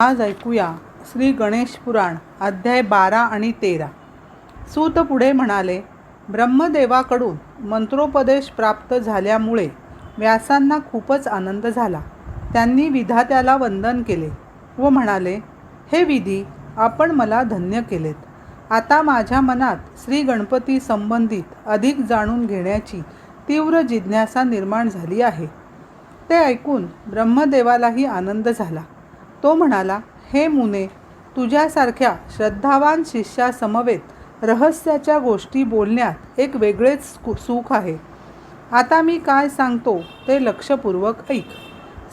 आज ऐकूया श्री गणेश पुराण अध्याय बारा आणि तेरा. सूत पुढे म्हणाले ब्रह्मदेवाकडून मंत्रोपदेश प्राप्त झाल्यामुळे व्यासांना खूपच आनंद झाला. त्यांनी विधात्याला वंदन केले व म्हणाले हे विधी आपण मला धन्य केलेत. आता माझ्या मनात श्री गणपती संबंधित अधिक जाणून घेण्याची तीव्र जिज्ञासा निर्माण झाली आहे. ते ऐकून ब्रह्मदेवालाही आनंद झाला. तो म्हणाला हे मुने तुझ्यासारख्या श्रद्धावान शिष्यासमवेत रहस्याच्या गोष्टी बोलण्यात एक वेगळेच सुख आहे. आता मी काय सांगतो ते लक्षपूर्वक ऐक.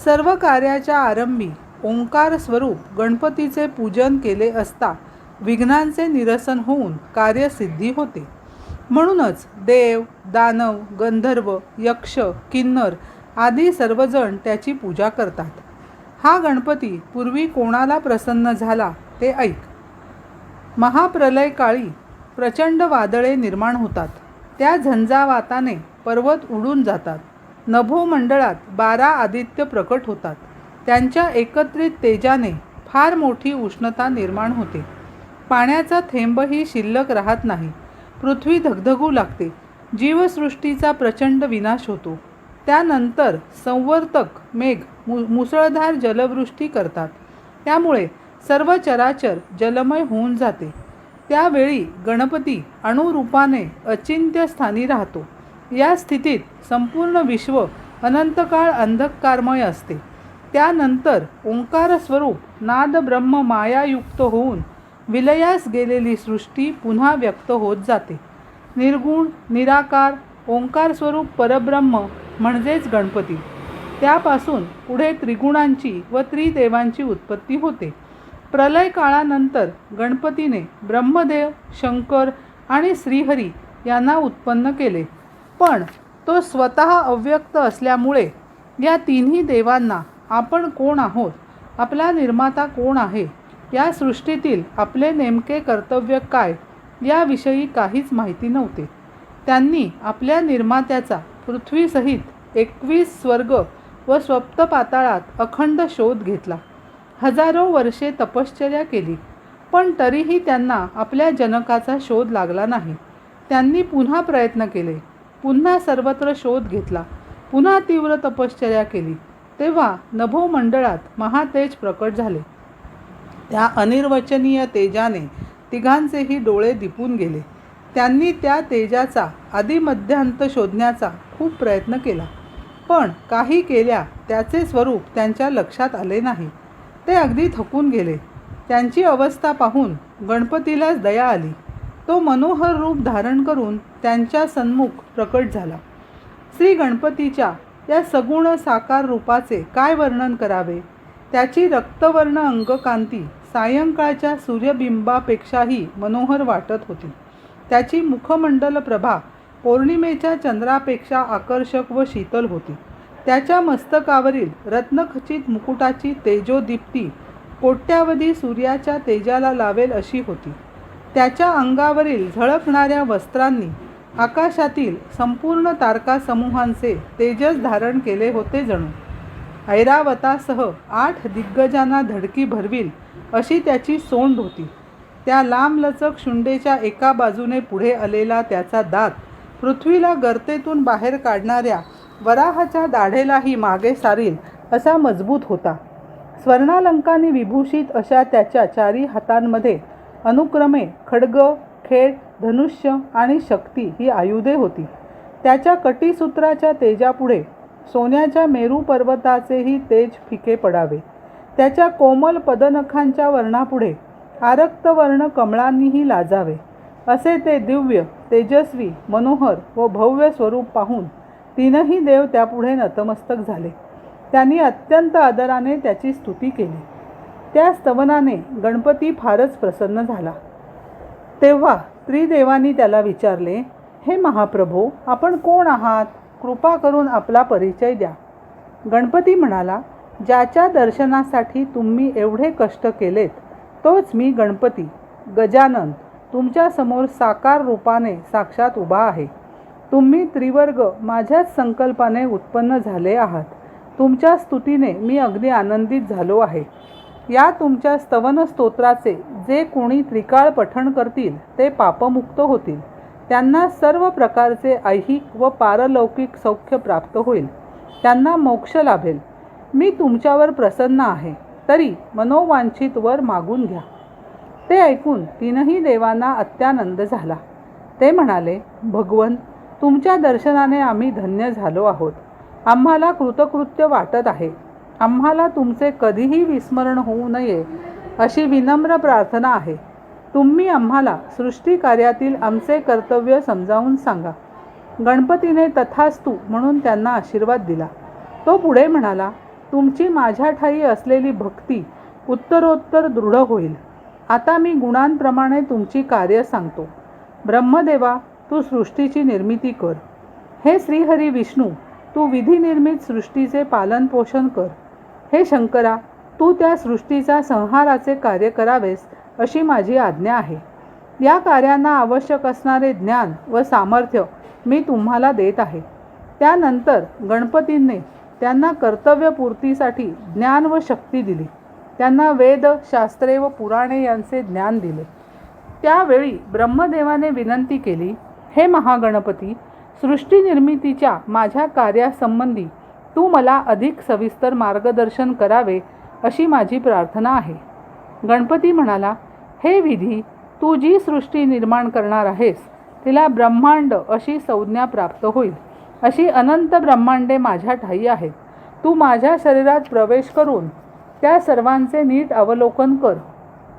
सर्व कार्याच्या आरंभी ओंकार स्वरूप गणपतीचे पूजन केले असता विघ्नांचे निरसन होऊन कार्यसिद्धी होते. म्हणूनच देव दानव गंधर्व यक्ष किन्नर आदी सर्वजण त्याची पूजा करतात. हा गणपती पूर्वी कोणाला प्रसन्न झाला ते ऐक. महाप्रलयकाळी प्रचंड वादळे निर्माण होतात. त्या झंझावाताने पर्वत उडून जातात. नभोमंडळात बारा आदित्य प्रकट होतात. त्यांच्या एकत्रित तेजाने फार मोठी उष्णता निर्माण होते. पाण्याचा थेंबही शिल्लक राहत नाही. पृथ्वी धगधगू लागते. जीवसृष्टीचा प्रचंड विनाश होतो. त्यानंतर संवर्तक मेघ मु मुसळधार जलवृष्टी करतात. त्यामुळे सर्व चराचर जलमय होऊन जाते. त्यावेळी गणपती अणुरूपाने अचिंत्य स्थानी राहतो. या स्थितीत संपूर्ण विश्व अनंतकाळ अंधकारमय असते. त्यानंतर ओंकार स्वरूप नाद ब्रह्म मायायुक्त होऊन विलयास गेलेली सृष्टी पुन्हा व्यक्त होत जाते. निर्गुण निराकार ओंकार स्वरूप परब्रह्म म्हणजेच गणपती. त्यापासून पुढे त्रिगुणांची व त्रिदेवांची उत्पत्ती होते. प्रलय काळानंतर गणपतीने ब्रह्मदेव शंकर आणि श्रीहरी यांना उत्पन्न केले. पण तो स्वतः अव्यक्त असल्यामुळे या तिन्ही देवांना आपण कोण आहोत? आपला निर्माता कोण आहे? या सृष्टीतील आपले नेमके कर्तव्य काय? याविषयी काहीच माहिती नव्हते. त्यांनी आपल्या निर्मात्याचा पृथ्वीसहित एकवीस स्वर्ग व स्वप्त पाताळात अखंड शोध घेतला. हजारो वर्षे तपश्चर्या केली पण तरीही त्यांना आपल्या जनकाचा शोध लागला नाही. त्यांनी पुन्हा प्रयत्न केले पुन्हा सर्वत्र शोध घेतला पुन्हा तीव्र तपश्चर्या केली तेव्हा नभोमंडळात महातेज प्रकट झाले. त्या अनिर्वचनीय तेजाने तिघांचेही डोळे दिपून गेले. त्यांनी त्या तेजाचा आदिमध्यांत शोधण्याचा खूप प्रयत्न केला. पण काही केल्या त्याचे स्वरूप त्यांच्या लक्षात आले नाही. ते अगदी थकून गेले. त्यांची अवस्था पाहून गणपतीलाच दया आली. तो मनोहर रूप धारण करून त्यांच्या सन्मुख प्रकट झाला. श्री गणपतीच्या या सगुण साकार रूपाचे काय वर्णन करावे? त्याची रक्तवर्ण अंगकांती सायंकाळच्या सूर्यबिंबापेक्षाही मनोहर वाटत होती. त्याची मुखमंडल प्रभा पौर्णिमेच्या चंद्रापेक्षा आकर्षक व शीतल होती. त्याच्या मस्तकावरील रत्नखचित मुकुटाची तेजोदीप्ती कोट्यावधी सूर्याच्या तेजाला लावेल अशी होती. त्याच्या अंगावरील झळकणाऱ्या वस्त्रांनी आकाशातील संपूर्ण तारकासमूहांचे तेजस धारण केले होते जणू. ऐरावतासह आठ दिग्गजांना धडकी भरवील अशी त्याची सोंड होती. त्या लांबलचक शुंडेच्या एका बाजूने पुढे आलेला त्याचा दात पृथ्वीला गर्तेतून बाहेर काढणाऱ्या वराहाच्या दाढेलाही मागे सारील असा मजबूत होता. स्वर्णालंकाने विभूषित अशा त्याच्या चारी हातांमध्ये अनुक्रमे खड्ग खेळ धनुष्य आणि शक्ती ही आयुधे होती. त्याच्या कटीसूत्राच्या तेजापुढे सोन्याच्या मेरू पर्वताचेही तेज फिके पडावे. त्याच्या कोमल पदनखांच्या वर्णापुढे आरक्तवर्ण कमळांनीही लाजावे. असे ते दिव्य तेजस्वी मनोहर व भव्य स्वरूप पाहून तीनही देव त्यापुढे नतमस्तक झाले. त्यांनी अत्यंत आदराने त्याची स्तुती केली. त्या स्तवनाने गणपती फारच प्रसन्न झाला. तेव्हा त्रिदेवांनी त्याला विचारले हे महाप्रभो आपण कोण आहात? कृपा करून आपला परिचय द्या. गणपती म्हणाला ज्याच्या दर्शनासाठी तुम्ही एवढे कष्ट केलेत तोच मी गणपती गजानन. तुमच्यासमोर साकार रूपाने साक्षात उभा आहे. तुम्ही त्रिवर्ग माझ्याच संकल्पाने उत्पन्न झाले आहात. तुमच्या स्तुतीने मी अगदी आनंदित झालो आहे. या तुमच्या स्तवन स्तोत्राचे जे कोणी त्रिकाळ पठण करतील ते पापमुक्त होतील. त्यांना सर्व प्रकारचे ऐहिक व पारलौकिक सौख्य प्राप्त होईल. त्यांना मोक्ष लाभेल. मी तुमच्यावर प्रसन्न आहे. तरी मनोवांछित वर मागून घ्या. ते ऐकून तीनही देवांना अत्यानंद झाला. ते म्हणाले भगवन तुमच्या दर्शनाने आम्ही धन्य झालो आहोत. आम्हाला कृतकृत्य वाटत आहे. आम्हाला तुमचे कधीही विस्मरण होऊ नये अशी विनम्र प्रार्थना आहे. तुम्ही आम्हाला सृष्टी कार्यातील आमचे कर्तव्य समजावून सांगा. गणपतीने तथास्तू म्हणून त्यांना आशीर्वाद दिला. तो पुढे म्हणाला तुमची माझ्या ठाई असलेली भक्ती उत्तरोत्तर दृढ होईल. आता मी गुणांप्रमाणे तुमची कार्य सांगतो. ब्रह्मदेवा तू सृष्टीची निर्मिती कर. हे श्रीहरी विष्णू तू विधिनिर्मित सृष्टीचे पालनपोषण कर. हे शंकरा तू त्या सृष्टीचा संहाराचे कार्य करावेस अशी माझी आज्ञा आहे. या कार्यांना आवश्यक असणारे ज्ञान व सामर्थ्य मी तुम्हाला देत आहे. त्यानंतर गणपतींनी त्यांना कर्तव्यपूर्तीसाठी ज्ञान व शक्ती दिली. त्यांना वेद शास्त्रे व पुराणे यांचे ज्ञान दिले. त्यावेळी ब्रह्मदेवाने विनंती केली हे महागणपती सृष्टी निर्मितीच्या माझ्या कार्यासंबंधी तू मला अधिक सविस्तर मार्गदर्शन करावे अशी माझी प्रार्थना आहे. गणपती म्हणाला हे विधी तू जी सृष्टी निर्माण करणार आहेस तिला ब्रह्मांड अशी संज्ञा प्राप्त होईल. अशी अनंत ब्रह्मांडे माझ्या ठाई आहेत. तू माझ्या शरीरात प्रवेश करून त्या सर्वांचे नीट अवलोकन कर.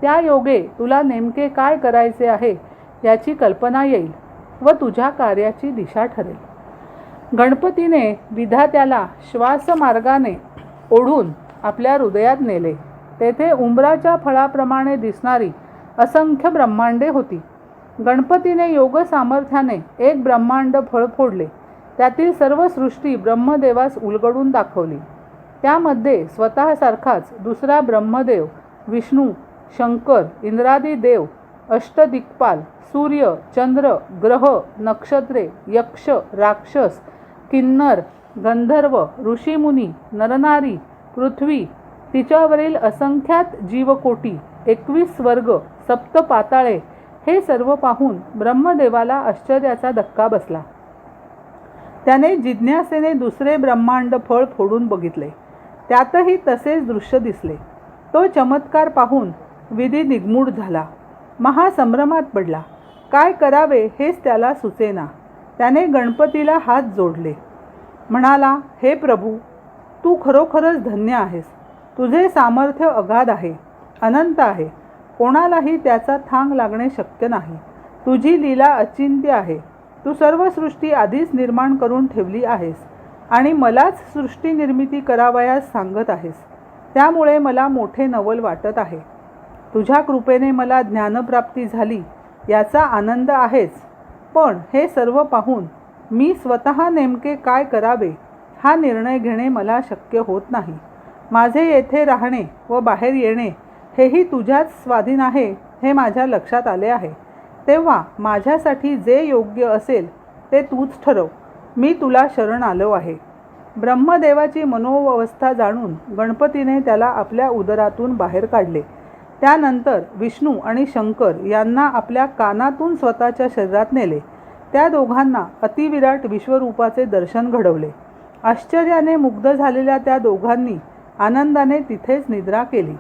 त्या योगे तुला नेमके काय करायचे आहे याची कल्पना येईल व तुझ्या कार्याची दिशा ठरेल. गणपतीने विधात्याला श्वासमार्गाने ओढून आपल्या हृदयात नेले. तेथे उंबराच्या फळाप्रमाणे दिसणारी असंख्य ब्रह्मांडे होती. गणपतीने योग सामर्थ्याने एक ब्रह्मांड फळ फोडले. त्यातील सर्व सृष्टी ब्रह्मदेवास उलगडून दाखवली. त्यामध्ये स्वतःसारखाच दुसरा ब्रह्मदेव विष्णू शंकर इंद्रादी देव अष्टदिक्पाल सूर्य चंद्र ग्रह नक्षत्रे यक्ष राक्षस किन्नर गंधर्व ऋषीमुनी नरनारी पृथ्वी तिच्यावरील असंख्यात जीवकोटी एकवीस वर्ग सप्त पाताळे हे सर्व पाहून ब्रह्मदेवाला आश्चर्याचा धक्का बसला. त्याने जिज्ञासेने दुसरे ब्रह्मांड फळ फोडून बघितले. त्यातही तसेच दृश्य दिसले. तो चमत्कार पाहून विधी निगमूढ झाला. महासंभ्रमात पडला. काय करावे हेच त्याला सुचेना. त्याने गणपतीला हात जोडले. म्हणाला हे प्रभू तू खरोखरच धन्य आहेस. तुझे सामर्थ्य अगाध आहे अनंत आहे. कोणालाही त्याचा थांग लागणे शक्य नाही. तुझी लीला अचिंत्य आहे. तू सर्व सृष्टी आधीच निर्माण करून ठेवली आहेस. आणि मलाच सृष्टी निर्मिती करावयास सांगत आहेस. त्यामुळे मला मोठे नवल वाटत आहे. तुझ्या कृपेने मला ज्ञानप्राप्ती झाली याचा आनंद आहेच. पण हे सर्व पाहून मी स्वतः नेमके काय करावे हा निर्णय घेणे मला शक्य होत नाही. माझे येथे राहणे व बाहेर येणे हेही तुझ्याच स्वाधीन आहे हे माझ्या लक्षात आले आहे. तेव्हा माझ्यासाठी जे योग्य असेल ते तूच ठरव. मी तुला शरण आलो आहे. ब्रह्मदेवाची मनोवस्था जाणून गणपतीने त्याला आपल्या उदरातून बाहेर काढले. त्यानंतर विष्णू आणि शंकर यांना आपल्या कानातून स्वतःच्या शरीरात नेले. त्या दोघांना अतिविराट विश्वरूपाचे दर्शन घडवले. आश्चर्याने मुग्ध झालेल्या त्या दोघांनी आनंदाने तिथेच निद्रा केली.